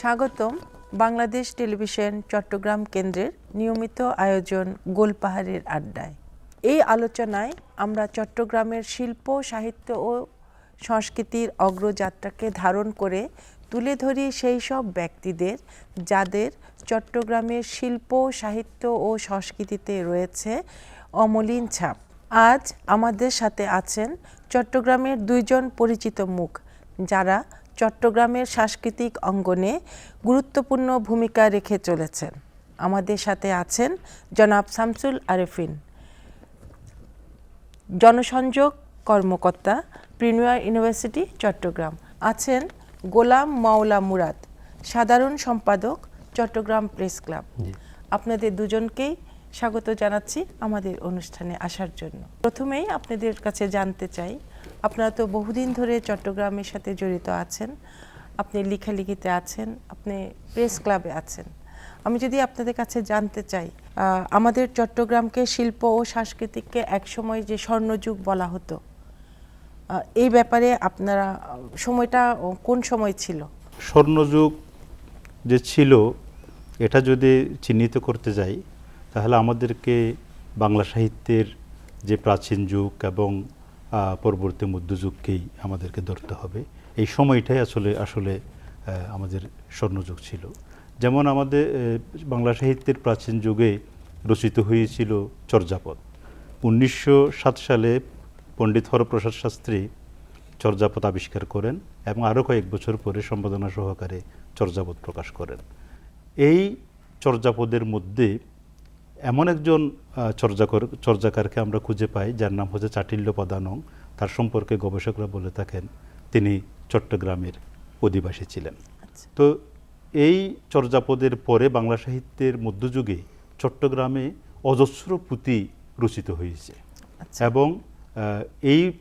স্বাগতম বাংলাদেশ টেলিভিশন চট্টগ্রাম কেন্দ্রের নিয়মিত আয়োজন গোলপাহাড়ের আড্ডায়। এই আলোচনায় আমরা চট্টগ্রামের শিল্প, সাহিত্য ও সংস্কৃতির অগ্রযাত্রাকে ধারণ করে তুলে ধরি সেই সব ব্যক্তিদের যাদের চট্টগ্রামের শিল্প, সাহিত্য ও সংস্কৃতিতে রয়েছে অমলিন ছাপ। আজ আমাদের সাথে আছেন চট্টগ্রামের দুইজন পরিচিত মুখ, যারা চট্টগ্রামের সাংস্কৃতিক অঙ্গনে গুরুত্বপূর্ণ ভূমিকা রেখে চলেছেন। আমাদের সাথে আছেন জনাব শামসুল আরেফিন। জনসংযোগ কর্মকর্তা প্রিমিয়ার ইউনিভার্সিটি চট্টগ্রাম। আছেন গোলাম মাওলা মুরাদ সাধারণ সম্পাদক চট্টগ্রাম প্রেস ক্লাব। আপনাদের দুজনকেই স্বাগত জানাচ্ছি আমাদের অনুষ্ঠানে আসার জন্য। প্রথমেই আপনাদের কাছে জানতে চাই আপনারা তো বহুদিন ধরে চট্টগ্রামের সাথে জড়িত আছেন, আপনি লেখালেখিতে আছেন, আপনি প্রেস ক্লাবে আছেন। আমি যদি আপনাদের কাছে জানতে চাই আমাদের চট্টগ্রামকে শিল্প ও সাংস্কৃতিককে একসময় যে স্বর্ণযুগ বলা হতো এই ব্যাপারে আপনারা, সময়টা কোন সময় ছিল? স্বর্ণযুগ যে ছিল, এটা যদি চিহ্নিত করতে যাই, তাহলে আমাদেরকে বাংলা সাহিত্যের যে প্রাচীন যুগ এবং পরবর্তী মধ্যযুগকেই আমাদেরকে ধরতে হবে। এই সময়টাই আসলে আসলে আমাদের স্বর্ণযুগ ছিল। যেমন আমাদের বাংলা সাহিত্যের প্রাচীন যুগে রচিত হয়েছিল চর্যাপদ। উনিশশো সাত সালে পণ্ডিত হরপ্রসাদ শাস্ত্রী চর্যাপদ আবিষ্কার করেন এবং আরও কয়েক বছর পরে সম্পাদনা সহকারে চর্যাপদ প্রকাশ করেন। এই চর্যাপদের মধ্যে এমন একজন চর্যাকর চর্যাকারকে আমরা খুঁজে পাই যার নাম হচ্ছে চাটিল্য পদানং। তার সম্পর্কে গবেষকরা বলে থাকেন তিনি চট্টগ্রামের অধিবাসী ছিলেন। তো এই চর্যাপদের পরে বাংলা সাহিত্যের মধ্যযুগে চট্টগ্রামে অজস্র পুঁথি রচিত হয়েছে। আচ্ছা। এবং এই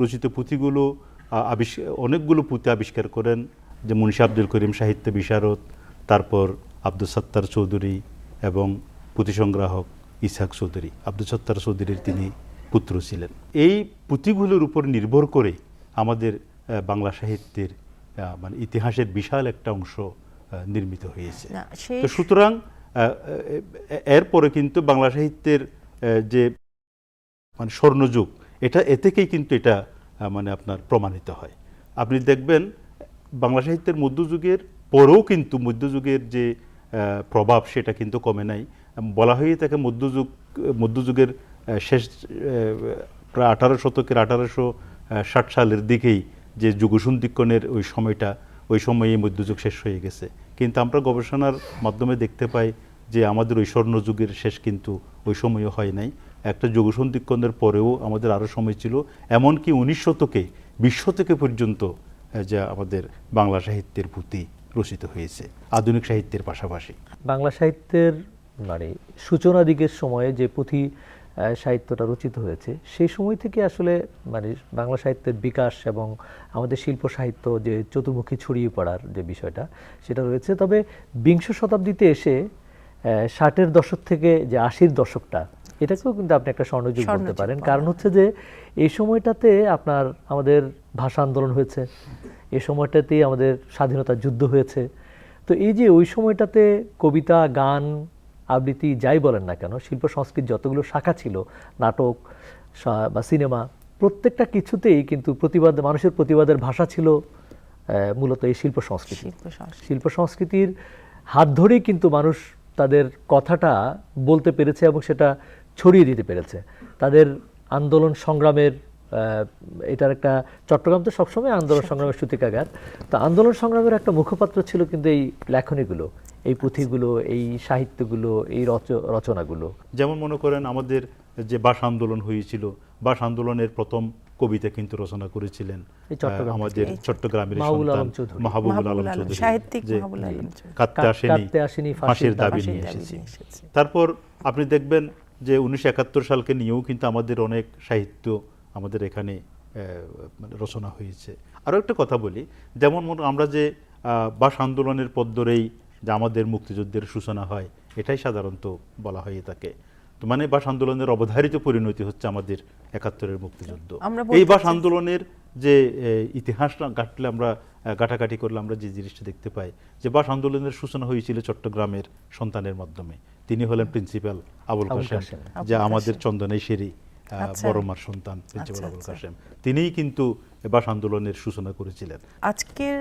রচিত পুঁথিগুলো আবিষ্কার অনেকগুলো পুঁথি আবিষ্কার করেন যে মুন্সি আব্দুল করিম সাহিত্য বিশারদ তারপর আব্দুল সত্তার চৌধুরী এবং পুঁথি সংগ্রাহক ইসাক চৌধুরী আব্দুল সত্তার চৌধুরীর তিনি পুত্র ছিলেন। এই পুঁথিগুলোর উপর নির্ভর করে আমাদের বাংলা সাহিত্যের মানে ইতিহাসের বিশাল একটা অংশ নির্মিত হয়েছে। তো সুতরাং এরপরে কিন্তু বাংলা সাহিত্যের যে মানে স্বর্ণযুগ এটা এ থেকেই কিন্তু এটা মানে আপনার প্রমাণিত হয়। আপনি দেখবেন বাংলা সাহিত্যের মধ্যযুগের পরেও কিন্তু মধ্যযুগের যে প্রভাব সেটা কিন্তু কমে নাই। বলা হয়ে থাকে মধ্যযুগ, মধ্যযুগের শেষ প্রায় আঠারো শতকের আঠারোশো ষাট সালের দিকেই যে যুগসন্ধিক্ষণের ওই সময়টা, ওই সময়ে মধ্যযুগ শেষ হয়ে গেছে। কিন্তু আমরা গবেষণার মাধ্যমে দেখতে পাই যে আমাদের ওই স্বর্ণযুগের শেষ কিন্তু ওই সময়ও হয় নাই। একটা যুগসন্ধিক্ষণের পরেও আমাদের আরও সময় ছিল। এমনকি উনিশ শতকে, বিশ শতকে পর্যন্ত যা আমাদের বাংলা সাহিত্যের পুঁথি রচিত হয়েছে আধুনিক সাহিত্যের পাশাপাশি। বাংলা সাহিত্যের মানে সূচনা দিকের সময়ে যে পুঁথি সাহিত্যটা রচিত হয়েছে, সেই সময় থেকে আসলে মানে বাংলা সাহিত্যের বিকাশ এবং আমাদের শিল্প সাহিত্য যে চতুর্মুখী ছড়িয়ে পড়ার যে বিষয়টা, সেটা রয়েছে। তবে বিংশ শতাব্দীতে এসে ষাটের দশক থেকে যে আশির দশকটা এটাকেও কিন্তু আপনি একটা স্বর্ণযুগ বলতে পারেন। কারণ হচ্ছে যে এই সময়টাতে আপনার আমাদের ভাষা আন্দোলন হয়েছে এই সময়টাতেই আমাদের স্বাধীনতা যুদ্ধ হয়েছে। তো এই যে ওই সময়টাতে কবিতা গান আবৃত্তি যাই বলেন না কেন শিল্প সংস্কৃতি যতগুলো শাখা ছিল নাটক বা সিনেমা প্রত্যেকটা কিছুতেই কিন্তু প্রতিবাদ মানুষের প্রতিবাদের ভাষা ছিল আহ, মূলত এই শিল্প সংস্কৃতি। শিল্প সংস্কৃতির হাত ধরেই কিন্তু মানুষ তাদের কথাটা বলতে পেরেছে এবং সেটা ছড়িয়ে দিতে পেরেছে তাদের আন্দোলন সংগ্রামের আহ, এটার একটা চট্টগ্রাম তো সবসময় আন্দোলন সংগ্রামের সূতিকাগার তো আন্দোলন সংগ্রামের একটা মুখপাত্র ছিল কিন্তু এই লেখনীগুলো এই পুঁথিগুলো এই সাহিত্যগুলো এই রচ- রচনাগুলো যেমন মনে করেন আমাদের যে ভাষা আন্দোলন হয়েছিল ভাষা আন্দোলনের প্রথম কবিতা কিন্তু রচনা করেছিলেন এই চট্টগ্রাম আমাদের। চট্টগ্রামের মাহবুবুল আলম চৌধুরী। কাঁদতে আসেনি ফাঁসির দাবি নিয়ে এসেছি। তারপর আপনি দেখবেন যে উনিশশো একাত্তর সালকে নিয়েও কিন্তু আমাদের অনেক সাহিত্য আমাদের এখানে মানে রচনা হয়েছে। আরও একটা কথা বলি যেমন মনে- আমরা যে বাস আন্দোলনের পথ ধরেই যে আমাদের মুক্তিযুদ্ধের সূচনা হয় এটাই সাধারণত বলা হয়ে থাকে তো মানে বাস আন্দোলনের অবধারিত পরিণতি হচ্ছে আমাদের একাত্তরের মুক্তিযুদ্ধ। এই বাস আন্দোলনের যে ইতিহাস ঘাটলে আমরা কাটাকাটি করলে আমরা যে জিনিসটা দেখতে পাই যে বাস আন্দোলনের সূচনা হয়েছিল চট্টগ্রামের সন্তানের মাধ্যমে। তিনি হলেন প্রিন্সিপাল আবুল কাসেম কাসেম। আমাদের শেরি আচ্ছা। বড় মার সন্তান প্রিন্সিপাল আচ্ছা, আবুল আচ্ছা। কাসেম তিনিই কিন্তু বাস আন্দোলনের সূচনা করেছিলেন আজকের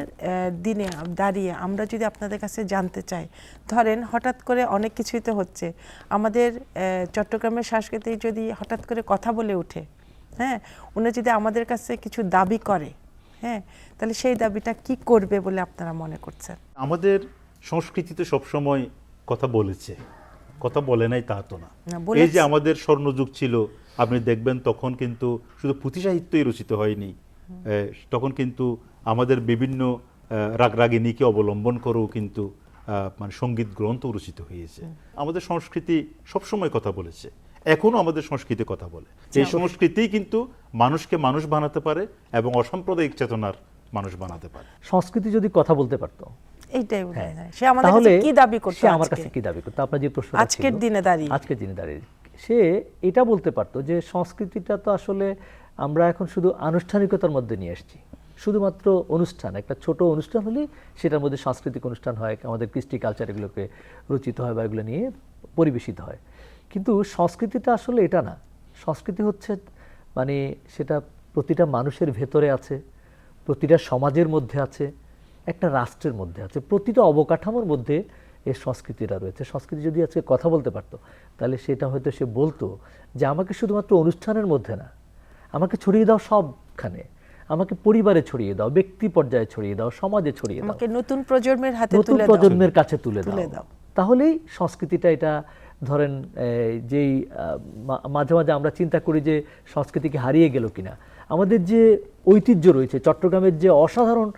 দিনে দাঁড়িয়ে আমরা যদি আপনাদের কাছে জানতে চাই ধরেন হঠাৎ করে অনেক কিছুই তো হচ্ছে আমাদের চট্টগ্রামের সংস্কৃতি যদি হঠাৎ করে কথা বলে ওঠে হ্যাঁ উনি যদি আমাদের কাছে কিছু দাবি করে হ্যাঁ তাহলে সেই দাবিটা কি করবে বলে আপনারা মনে করছেন আমাদের সংস্কৃতিতে সবসময় কথা বলেছে কথা বলে নাই তা তো না। এই যে আমাদের স্বর্ণযুগ ছিল আপনি দেখবেন তখন কিন্তু শুধু পুঁথি সাহিত্যই রচিত হয়নি। তখন কিন্তু আমাদের বিভিন্ন আহ, রাগরাগিনীকে অবলম্বন করেও কিন্তু মানে সংগীত গ্রন্থ রচিত হয়েছে। আমাদের সংস্কৃতি সবসময় কথা বলেছে। এখনও আমাদের সংস্কৃতি কথা বলে। এই সংস্কৃতি কিন্তু মানুষকে মানুষ বানাতে পারে এবং অসাম্প্রদায়িক চেতনার মানুষ বানাতে পারে। সংস্কৃতি যদি কথা বলতে পারতো এইটাই বলে হ্যাঁ। সে আমাদের কাছে কি দাবি করতো সে আমার কাছে কি দাবি করতো? আপনার যে প্রশ্ন আজকের দিনে দাঁড়িয়ে। আজকের দিনে দাঁড়িয়ে। সে এটা বলতে পারতো যে সংস্কৃতিটা তো আসলে আমরা এখন শুধু আনুষ্ঠানিকতার মধ্যে নিয়ে এসেছি শুধুমাত্র অনুষ্ঠান একটা ছোট অনুষ্ঠান হলেই সেটার মধ্যে সাংস্কৃতিক অনুষ্ঠান হয় আমাদের কৃষ্টি কালচার এগুলোকে রচিত হয় বা এগুলো নিয়ে পরিবেশিত হয়। কিন্তু সংস্কৃতিটা আসলে এটা না। সংস্কৃতি হচ্ছে মানে সেটা প্রতিটা মানুষের ভেতরে আছে প্রতিটা সমাজের মধ্যে আছে একটা রাষ্ট্রের মধ্যে আছে প্রতিটা অবকাঠামোর মধ্যে এই সংস্কৃতিটা রয়েছে। সংস্কৃতি যদি আজকে কথা বলতে পারতো তাহলে সেটা হয়তো সে বলতো যে আমাকে শুধুমাত্র অনুষ্ঠানের মধ্যে না আমাকে ছড়িয়ে দাও সবখানে আমাকে পরিবারে ছড়িয়ে দাও ব্যক্তি পর্যায়ে ছড়িয়ে দাও সমাজে ছড়িয়ে দাও আমাকে নতুন প্রজন্মের হাতে নতুন প্রজন্মের কাছে তুলে দাও। তাহলেই সংস্কৃতিটা এটা ধরেন যেই মাঝে মাঝে আমরা চিন্তা করি যে সংস্কৃতিকে হারিয়ে গেল কিনা। আমাদের যে ঐতিহ্য রয়েছে। চট্টগ্রামের যে অসাধারণ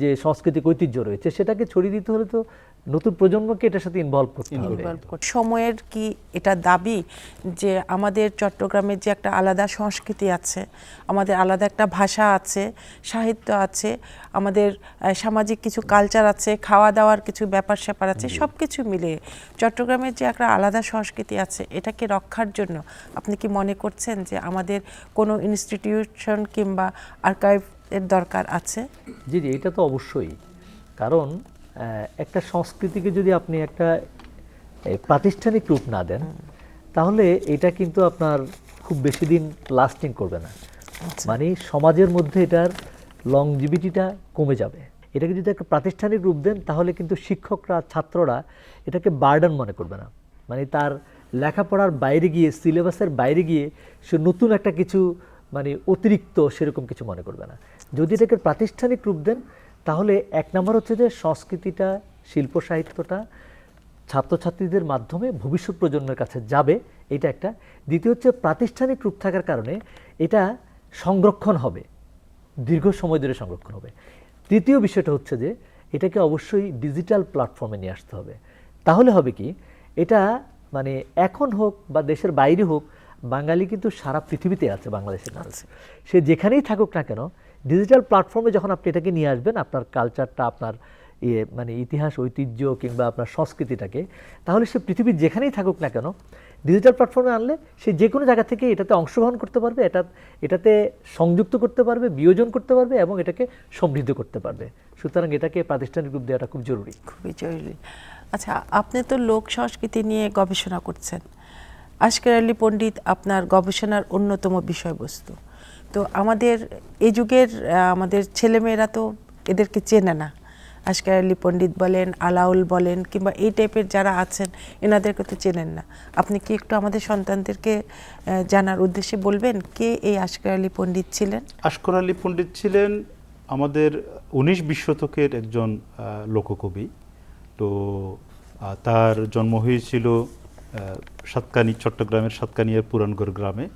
যে সাংস্কৃতিক ঐতিহ্য রয়েছে সেটাকে ছড়িয়ে দিতে হলে তো নতুন প্রজন্মকে এটার সাথে ইনভলভ করতে হবে। সময়ের কি এটা দাবি যে আমাদের চট্টগ্রামের যে একটা আলাদা সংস্কৃতি আছে আমাদের আলাদা একটা ভাষা আছে সাহিত্য আছে আমাদের সামাজিক কিছু কালচার আছে খাওয়া দাওয়ার কিছু ব্যাপার স্যাপার আছে সব কিছু মিলে চট্টগ্রামের যে একটা আলাদা সংস্কৃতি আছে এটাকে রক্ষার জন্য আপনি কি মনে করছেন যে আমাদের কোনো ইনস্টিটিউশন কিংবা আর্কাইভ এর দরকার আছে? জি জি এটা তো অবশ্যই। কারণ একটা সংস্কৃতিকে যদি আপনি একটা প্রাতিষ্ঠানিক রূপ না দেন তাহলে এটা কিন্তু আপনার খুব বেশি দিন লাস্টিং করবে না। মানে সমাজের মধ্যে এটার লংজিভিটিটা কমে যাবে। এটাকে যদি একটা প্রাতিষ্ঠানিক রূপ দেন তাহলে কিন্তু শিক্ষকরা ছাত্ররা এটাকে বার্ডেন মনে করবে না। মানে তার লেখাপড়ার বাইরে গিয়ে সিলেবাসের বাইরে গিয়ে সে নতুন একটা কিছু মানে অতিরিক্ত সেরকম কিছু মনে করবে না। যদি এটাকে প্রাতিষ্ঠানিক রূপ দেন, তাহলে এক নম্বর হচ্ছে যে সংস্কৃতিটা, শিল্প সাহিত্যটা, ছাত্রছাত্রীদের মাধ্যমে ভবিষ্যৎ প্রজন্মের কাছে যাবে, এটা একটা। দ্বিতীয় হচ্ছে প্রাতিষ্ঠানিক রূপ থাকার কারণে এটা সংরক্ষণ হবে, দীর্ঘ সময় ধরে সংরক্ষণ হবে। তৃতীয় বিষয়টা হচ্ছে যে এটাকে অবশ্যই ডিজিটাল প্ল্যাটফর্মে নিয়ে আসতে হবে। তাহলে হবে কি, এটা মানে এখন হোক বা দেশের বাইরে হোক বাঙালি কিন্তু সারা পৃথিবীতে আছে বাংলাদেশের মানুষ সে যেখানেই থাকুক না কেন ডিজিটাল প্ল্যাটফর্মে যখন আপনি এটাকে নিয়ে আসবেন আপনার কালচারটা আপনার ইয়ে মানে ইতিহাস ঐতিহ্য কিংবা আপনার সংস্কৃতিটাকে তাহলে সে পৃথিবীর যেখানেই থাকুক না কেন ডিজিটাল প্ল্যাটফর্মে আনলে সে যে কোনো জায়গা থেকে এটাতে অংশগ্রহণ করতে পারবে এটা এটাতে সংযুক্ত করতে পারবে বিয়োজন করতে পারবে এবং এটাকে সমৃদ্ধ করতে পারবে। সুতরাং এটাকে প্রাতিষ্ঠানিক রূপ দেওয়াটা খুব জরুরি। খুবই জরুরি। আচ্ছা আপনি তো লোক সংস্কৃতি নিয়ে গবেষণা করছেন। আশকার আলী পণ্ডিত আপনার গবেষণার অন্যতম বিষয়বস্তু। তো আমাদের এই যুগের আমাদের ছেলেমেয়েরা তো এদেরকে চেনে না। আশকার আলী পণ্ডিত বলেন, আলাউল বলেন, কিংবা এই টাইপের যারা আছেন, এনাদেরকে তো চেনেন না। আপনি কি একটু আমাদের সন্তানদেরকে জানার উদ্দেশ্যে বলবেন, কে এই আশকার আলী পণ্ডিত ছিলেন? আশকর আলী পণ্ডিত ছিলেন আমাদের উনিশ বিশ শতকের একজন লোককবি। তো তার জন্ম হয়েছিল সাতকানি চট্টগ্রামের সাতকানিয়ার পুরানগড় গ্রামে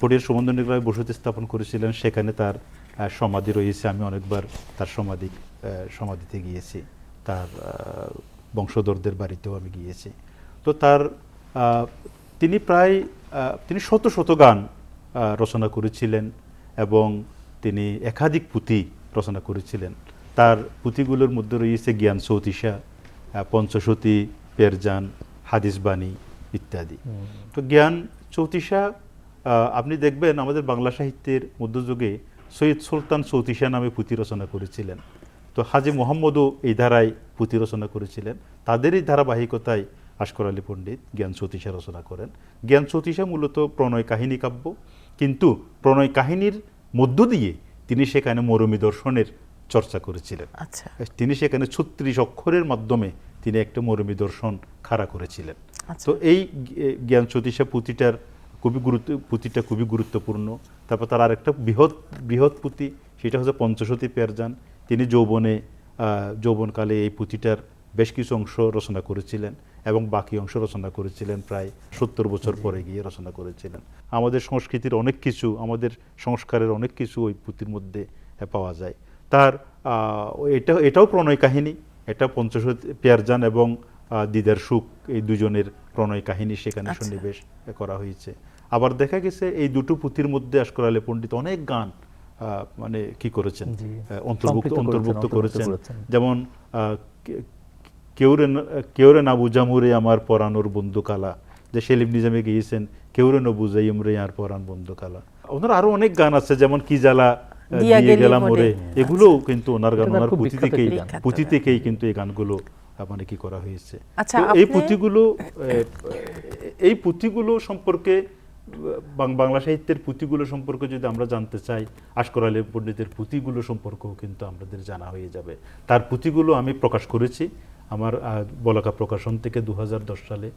পটিয়ার সুমন্দনী গ্রামে বসতি স্থাপন করেছিলেন। সেখানে তার সমাধি রয়েছে। আমি অনেকবার তার সমাধি সমাধিতে গিয়েছি। তার বংশধরদের বাড়িতেও আমি গিয়েছি। তো তার তিনি প্রায় তিনি শত শত গান রচনা করেছিলেন এবং তিনি একাধিক পুঁথি রচনা করেছিলেন। তার পুঁথিগুলোর মধ্যে রয়েছে জ্ঞান চৌতিসা আহ, পঞ্চশতী পেরজান হাদিস বাণী ইত্যাদি। তো জ্ঞান চৌতিসা আপনি দেখবেন আমাদের বাংলা সাহিত্যের মধ্যযুগে সৈয়দ সুলতান চৌতিসা নামে পুঁথি রচনা করেছিলেন। তো হাজি মোহাম্মদও এই ধারায় পুঁথি রচনা করেছিলেন। তাদেরই ধারাবাহিকতায় আশকর আলী পণ্ডিত জ্ঞান সতীশা রচনা করেন। জ্ঞান সতীশা মূলত প্রণয় কাহিনী কাব্য কিন্তু প্রণয় কাহিনীর মধ্য দিয়ে তিনি সেখানে মরমী দর্শনের চর্চা করেছিলেন। আচ্ছা। তিনি সেখানে ছত্রিশ অক্ষরের মাধ্যমে তিনি একটা মরমী দর্শন খাড়া করেছিলেন। তো এই জ্ঞান সতীশা পুঁথিটার খুবই গুরুত্ব, পুঁথিটা খুবই গুরুত্বপূর্ণ। তারপর তার আরেকটা বৃহৎ বৃহৎ পুঁথি, সেটা হচ্ছে পঞ্চশতী পেরজান তিনি যৌবনে যৌবনকালে এই পুঁথিটার বেশ কিছু অংশ রচনা করেছিলেন এবং বাকি অংশ রচনা করেছিলেন প্রায় সত্তর বছর পরে গিয়ে রচনা করেছিলেন। আমাদের সংস্কৃতির অনেক কিছু, আমাদের সংস্কারের অনেক কিছু ওই পুঁথির মধ্যে পাওয়া যায়। তার এটা, এটাও প্রণয় কাহিনী, এটা পঞ্চশতী পেয়ারজান এবং দিদার সুখ এই দুজনের প্রণয় কাহিনী সেখানে আচ্ছা। সন্নিবেশ করা হয়েছে। আবার দেখা গেছে এই দুটো পুঁথির মধ্যে আশকর আলী পণ্ডিত অনেক গান মানে কি করেছেন? অন্তর্ভুক্ত অন্তর্ভুক্ত করেছেন। যেমন কেউরে না- কেউরে না বুঝামুরে আমার পরানোর বন্ধু কালা যে সেলিম নিজামে গিয়েছেন কেউরে না বুঝাইম রে আর পরান বন্ধু কালা ওনার আরও অনেক গান আছে যেমন কি জ্বালা দিয়ে গেলাম। ওরে। এগুলোও কিন্তু ওনার গান ওনার পুঁথি থেকেই পুঁথি থেকেই কিন্তু এই গানগুলো মানে কি করা হয়েছে। আচ্ছা, এই পুঁথিগুলো এই পুঁথিগুলো সম্পর্কে বাংলা সাহিত্যের পুঁথিগুলো সম্পর্কে যদি আমরা জানতে চাই আশকর আলী পণ্ডিতের পুঁথিগুলো সম্পর্কেও কিন্তু আমাদের জানা হয়ে যাবে। তার পুঁথিগুলো আমি প্রকাশ করেছি আমার বলাকা প্রকাশন থেকে দু হাজার দশ সালে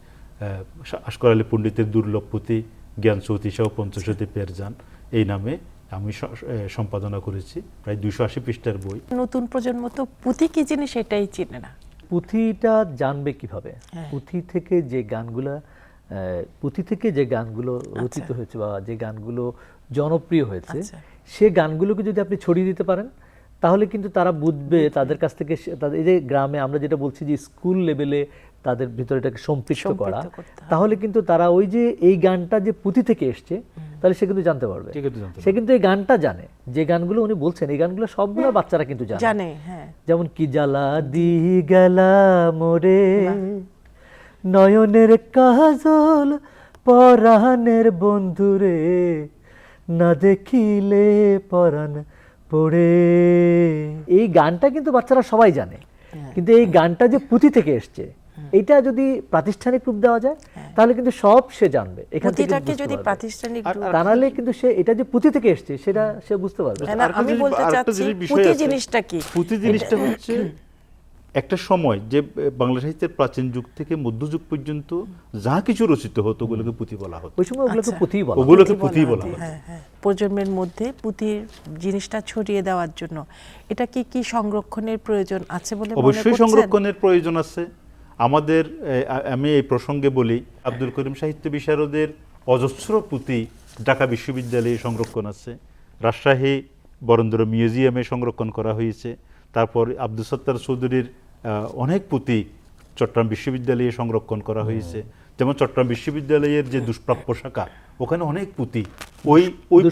আশকর আলী পণ্ডিতের দুর্লভ পুঁথি জ্ঞান চৌতিসা ও পঞ্চশতী পেরজান এই নামে আমি সম্পাদনা করেছি প্রায় দুইশো আশি পৃষ্ঠার বই। নতুন প্রজন্ম তো পুঁথি কি জিনিস এটাই চিনে না। পুঁথিটা জানবে কীভাবে হ্যাঁ। পুঁথি থেকে যে গানগুলা আহ, পুঁথি থেকে যে গানগুলো রচিত হয়েছে বা যে গানগুলো জনপ্রিয় হয়েছে আচ্ছা। সে গানগুলোকে যদি আপনি ছড়িয়ে দিতে পারেন তাহলে কিন্তু তারা বুঝবে তাদের কাছ থেকে তাদের এই যে গ্রামে আমরা যেটা বলছি যে স্কুল লেভেলে তাদের ভিতরে এটাকে সম্পৃক্ত করা। তাহলে কিন্তু তারা ওই যে এই গানটা যে পুঁথি থেকে এসছে তাহলে সে কিন্তু জানতে পারবে। সে কিন্তু এই গানটা জানে। যে গানগুলো উনি বলছেন এই গানগুলো সবগুলো বাচ্চারা কিন্তু জানে। জানে হ্যাঁ। যেমন কি জ্বালা দি গেলা মোরে নয়নের কাজল পরাণের বন্ধুরে না দেখিলে পরাণ পড়ে। এই গানটা কিন্তু বাচ্চারা সবাই জানে। কিন্তু এই গানটা যে পুঁথি থেকে এসছে এটা যদি প্রাতিষ্ঠানিক রূপ দেওয়া যায় তাহলে কিন্তু সব সে জানবে। এখান থেকে যদি প্রাতিষ্ঠানিক নাহলে কিন্তু সে এটা যে পুঁথি থেকে এসছে সেটা সে বুঝতে পারবে। হ্যাঁ আমি বলতে চাচ্ছি পুঁথি জিনিসটা কি? পুঁথি জিনিসটা হচ্ছে একটা সময় যে বাংলা সাহিত্যের প্রাচীন যুগ থেকে মধ্যযুগ পর্যন্ত যা কিছু রচিত হতো ওগুলোকে পুঁথি বলা হতো। ওই সময় ওগুলোকে আচ্ছা। পুঁথিই বলা ওগুলোকে পুঁথি বলা হতো, হ্যাঁ হ্যাঁ। প্রজন্মের মধ্যে পুঁথির জিনিসটা ছড়িয়ে দেওয়ার জন্য এটা কি কি সংরক্ষণের প্রয়োজন আছে বলে মনে অবশ্যই সংরক্ষণের প্রয়োজন আছে। আমাদের আমি এই প্রসঙ্গে বলি আব্দুল করিম সাহিত্য বিশারদের অজস্র পুঁথি ঢাকা বিশ্ববিদ্যালয়ে সংরক্ষণ আছে। রাজশাহী বরেন্দ্র মিউজিয়ামে সংরক্ষণ করা হয়েছে। তারপর আব্দুল সত্তার চৌধুরীর অনেক পুঁথি চট্টগ্রাম বিশ্ববিদ্যালয়ে সংরক্ষণ করা হয়েছে। যেমন চট্টগ্রাম বিশ্ববিদ্যালয়ের যে দুষ্প্রাপ্য শাখা ওখানে অনেক পুঁথি। ওই ওই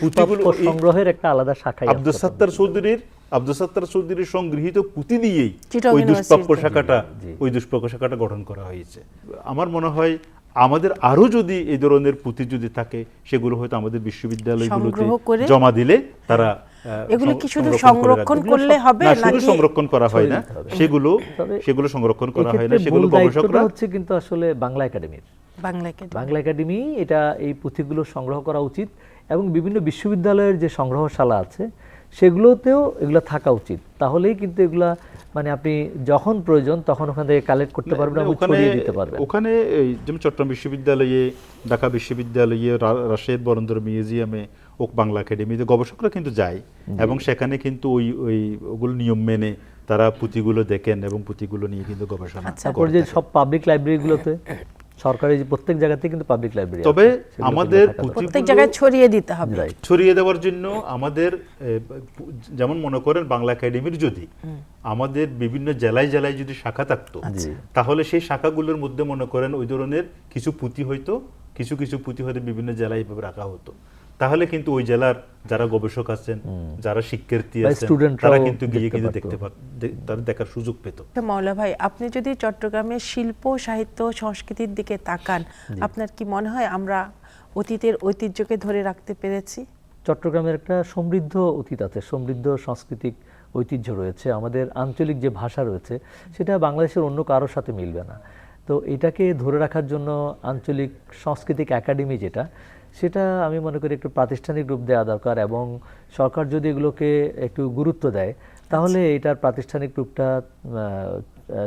এই- সংগ্রহের একটা আলাদা আছে। আব্দুল সত্তার চৌধুরীর আব্দুল সত্তার চৌধুরীর সংগৃহীত পুঁথি দিয়েই ওই দুষ্প্রাপ্য শাখাটা ওই দুষ্প্রাপ্য শাখাটা গঠন করা হয়েছে। আমার মনে হয় আমাদের আরও যদি এই ধরনের পুঁথি যদি থাকে সেগুলো হয়তো আমাদের বিশ্ববিদ্যালয়গুলোতে জমা দিলে তারা এগুলো কি শুধু সংরক্ষণ করলে হবে? না শুধু নাকি সংরক্ষণ করা হয় না। সেগুলো সেগুলো সংরক্ষণ করা হয় না। সেগুলো গবেষকরা হচ্ছে কিন্তু আসলে বাংলা একাডেমির। বাংলা একাডেমি? বাংলা একাডেমি এটা এই পুঁথিগুলো সংগ্রহ করা উচিত এবং বিভিন্ন বিশ্ববিদ্যালয়ের যে সংগ্রহশালা আছে সেগুলোতেও এগুলো থাকা উচিত। তাহলেই কিন্তু এগুলা মানে আপনি যখন প্রয়োজন তখন ওখান থেকে কালেক্ট করতে পারবেন এবং ওখানে ছড়িয়ে দিতে পারবেন। ওখানে যেমন চট্টগ্রাম বিশ্ববিদ্যালয়ে ঢাকা বিশ্ববিদ্যালয়ে রাশেদ বরেন্দ্র মিউজিয়ামে ও বাংলা একাডেমিতে গবেষকরা কিন্তু যায় এবং সেখানে কিন্তু ওই ওই ওগুলো নিয়ম মেনে তারা পুঁথিগুলো দেখেন এবং পুঁথিগুলো নিয়ে কিন্তু গবেষণা আচ্ছা। যে সব পাবলিক লাইব্রেরিগুলোতে সরকারি যে প্রত্যেক জায়গাতে কিন্তু পাবলিক লাইব্রেরি তবে আমাদের প্রত্যেক জায়গায় ছড়িয়ে দিতে হবে। ছড়িয়ে দেওয়ার জন্য আমাদের যেমন মনে করেন বাংলা একাডেমির যদি আমাদের বিভিন্ন জেলায় জেলায় যদি শাখা থাকতো তাহলে সেই শাখাগুলোর মধ্যে মনে করেন ওই ধরনের কিছু পুঁথি হয়তো কিছু কিছু পুঁথি হয়তো বিভিন্ন জেলায় এইভাবে রাখা হতো। তাহলে কিন্তু ওই জেলার যারা গবেষক আছেন যারা শিক্ষার্থী আছেন তারা কিন্তু গিয়ে কিন্তু দেখতে তারা দেখার সুযোগ পেত। মাওলা ভাই আপনি যদি চট্টগ্রামের শিল্প সাহিত্য সংস্কৃতির দিকে তাকান আপনার কি মনে হয় আমরা অতীতের ঐতিহ্যকে ধরে রাখতে পেরেছি? চট্টগ্রামের একটা সমৃদ্ধ অতীত আছে সমৃদ্ধ সাংস্কৃতিক ঐতিহ্য রয়েছে। আমাদের আঞ্চলিক যে ভাষা রয়েছে সেটা বাংলাদেশের অন্য কারোর সাথে মিলবে না। তো এটাকে ধরে রাখার জন্য আঞ্চলিক সাংস্কৃতিক একাডেমি যেটা সেটা আমি মনে করি একটু প্রাতিষ্ঠানিক রূপ দেওয়া দরকার এবং সরকার যদি এগুলোকে একটু গুরুত্ব দেয় তাহলে এটার প্রাতিষ্ঠানিক রূপটা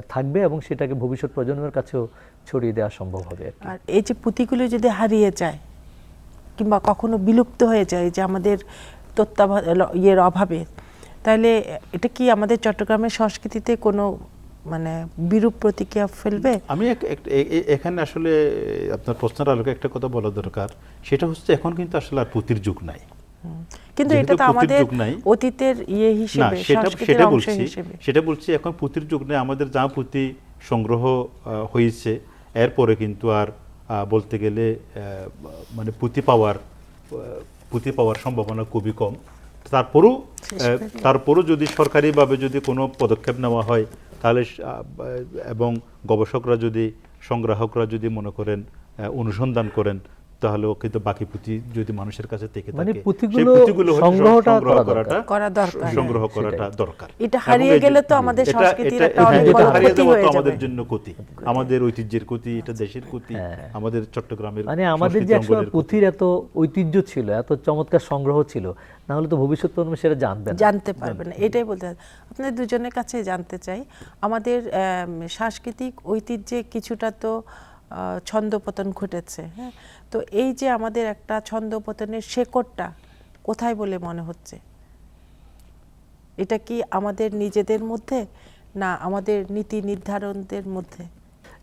থাকবে এবং সেটাকে ভবিষ্যৎ প্রজন্মের কাছেও ছড়িয়ে দেওয়া সম্ভব হবে আর আর এই যে পুঁথিগুলো যদি হারিয়ে যায় কিংবা কখনো বিলুপ্ত হয়ে যায় যে আমাদের তত্ত্বাবধ ইয়ের অভাবে তাহলে এটা কি আমাদের চট্টগ্রামের সংস্কৃতিতে কোনো মানে বিরূপ প্রতিক্রিয়া ফেলবে? আমি এখানে আসলে আপনার প্রশ্নের আলোকে একটা কথা বলা দরকার। সেটা হচ্ছে এখন কিন্তু আসলে আর পুঁতির যুগ নাই। কিন্তু এটা তো আমাদের অতীতের ইয়ে হিসেবে সেটা সেটা বলছি। সেটা বলছি এখন পুঁতির যুগ নেই। আমাদের যা পুঁতি সংগ্রহ হয়েছে এরপরে কিন্তু আর বলতে গেলে মানে পুঁতি পাওয়ার পুঁতি পাওয়ার সম্ভাবনা খুবই কম। তারপরও তারপরও যদি সরকারিভাবে যদি কোনো পদক্ষেপ নেওয়া হয় তাহলে এবং গবেষকরা যদি সংগ্রাহকরা যদি মনে করেন অনুসন্ধান করেন তাহলেও কিন্তু বাকি পুঁথি যদি মানুষের কাছে থেকে মানে থাকে সেই পুঁথিগুলো সংগ্রহটা করা করাটা করা দরকার। সংগ্রহ হ্যাঁ, করাটা দরকার। এটা হারিয়ে গেলে তো আমাদের সংস্কৃতির একটা অনেক বড় ক্ষতি হয়ে তো আমাদের জন্য ক্ষতি। আমাদের ঐতিহ্যের ক্ষতি এটা দেশের ক্ষতি হ্যাঁ। আমাদের চট্টগ্রামের মানে আমাদের যে একসময় পুঁথির এত ঐতিহ্য ছিল এত চমৎকার সংগ্রহ ছিল না হলে তো ভবিষ্যৎ প্রজন্ম সেটা জানবে না। জানতে পারবে না এটাই বলতে চাই। আপনাদের দুজনের কাছে জানতে চাই আমাদের আম, সাংস্কৃতিক ঐতিহ্যে কিছুটা তো আহ, ছন্দপতন ঘটেছে হ্যাঁ? তো এই যে আমাদের একটা ছন্দপতনের শেকড়টা, কোথায় বলে মনে হচ্ছে? এটা কি আমাদের নিজেদের মধ্যে, না আমাদের নীতি নির্ধারণদের মধ্যে?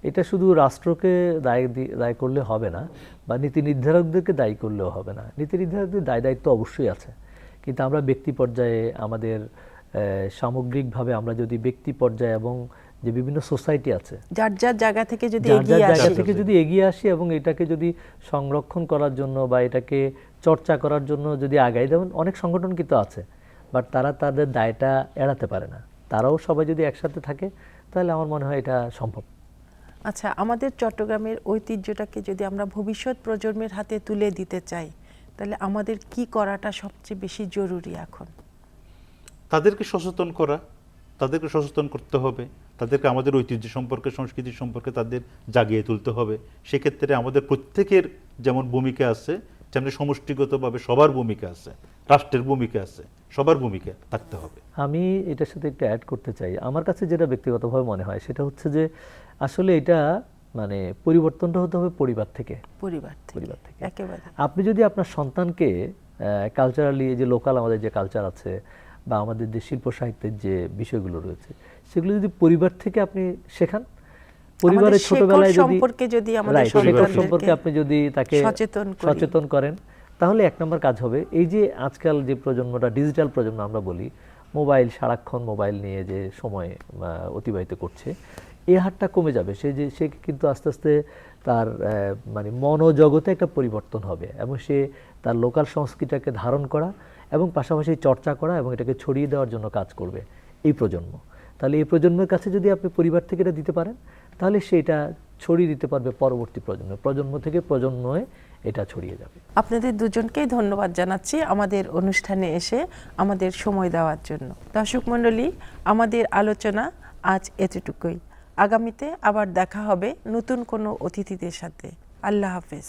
এটা শুধু রাষ্ট্রকে দায় দায় করলে হবে না, বা নীতি নির্ধারকদেরকে দায়ী করলেও হবে না। নীতি নির্ধারকদের দায় দায়িত্ব অবশ্যই আছে। কিন্তু আমরা ব্যক্তি পর্যায়ে আমাদের সামগ্রিকভাবে আমরা যদি ব্যক্তি পর্যায়ে এবং যে বিভিন্ন সোসাইটি আছে। যার যার জায়গা থেকে যদি এগিয়ে জায়গা থেকে যদি এগিয়ে আসি এবং এটাকে যদি সংরক্ষণ করার জন্য বা এটাকে চর্চা করার জন্য যদি আগাই যেমন অনেক সংগঠন কিন্তু আছে বাট তারা তাদের দায়টা এড়াতে পারে না। তারাও সবাই যদি একসাথে থাকে তাহলে আমার মনে হয় এটা সম্ভব। আচ্ছা আমাদের চট্টগ্রামের ঐতিহ্যটাকে যদি আমরা ভবিষ্যৎ প্রজন্মের হাতে তুলে দিতে চাই তাহলে আমাদের কি করাটা সবচেয়ে বেশি জরুরি এখন? তাদেরকে সচেতন করা তাদেরকে সচেতন করতে হবে। তাদেরকে আমাদের ঐতিহ্য সম্পর্কে সংস্কৃতি সম্পর্কে তাদের জাগিয়ে তুলতে হবে। সেক্ষেত্রে আমাদের প্রত্যেকের যেমন ভূমিকা আছে তেমনি সমষ্টিগতভাবে সবার ভূমিকা আছে রাষ্ট্রের ভূমিকা আছে সবার ভূমিকা থাকতে হবে। আমি এটার সাথে একটু অ্যাড করতে চাই। আমার কাছে যেটা ব্যক্তিগতভাবে মনে হয় সেটা হচ্ছে যে আসলে এটা মানে পরিবর্তনটা হতে হবে পরিবার থেকে। পরিবার পরিবার থেকে। একেবারে। আপনি যদি আপনার সন্তানকে কালচারালি যে লোকাল আমাদের যে কালচার আছে বা আমাদের যে শিল্প সাহিত্যের যে বিষয়গুলো রয়েছে সেগুলো যদি পরিবার থেকে আপনি শেখান পরিবারের ছোটবেলায় যদি সম্পর্কে যদি আমাদের সম্পর্কে আপনি যদি তাকে সচেতন সচেতন করেন তাহলে এক নম্বর কাজ হবে এই যে আজকাল যে প্রজন্মটা ডিজিটাল প্রজন্ম আমরা বলি মোবাইল সারাক্ষণ মোবাইল নিয়ে যে সময় অতিবাহিত করছে এ হারটা কমে যাবে। সে যে সে কিন্তু আস্তে আস্তে তার আহ, মানে মনোজগতে একটা পরিবর্তন হবে এবং সে তার লোকাল সংস্কৃতিটাকে ধারণ করা এবং পাশাপাশি চর্চা করা এবং এটাকে ছড়িয়ে দেওয়ার জন্য কাজ করবে এই প্রজন্ম। তাহলে এই প্রজন্মের কাছে যদি আপনি পরিবার থেকে এটা দিতে পারেন, তাহলে সেটা ছড়িয়ে দিতে পারবে পরবর্তী প্রজন্মে। প্রজন্ম থেকে প্রজন্মে এটা ছড়িয়ে যাবে। আপনাদের দুজনকেই ধন্যবাদ জানাচ্ছি আমাদের অনুষ্ঠানে এসে আমাদের সময় দেওয়ার জন্য। দর্শক মণ্ডলী, আমাদের আলোচনা আজ এতটুকুই। আগামীতে আবার দেখা হবে নতুন কোনো অতিথিদের সাথে। আল্লাহ হাফেজ।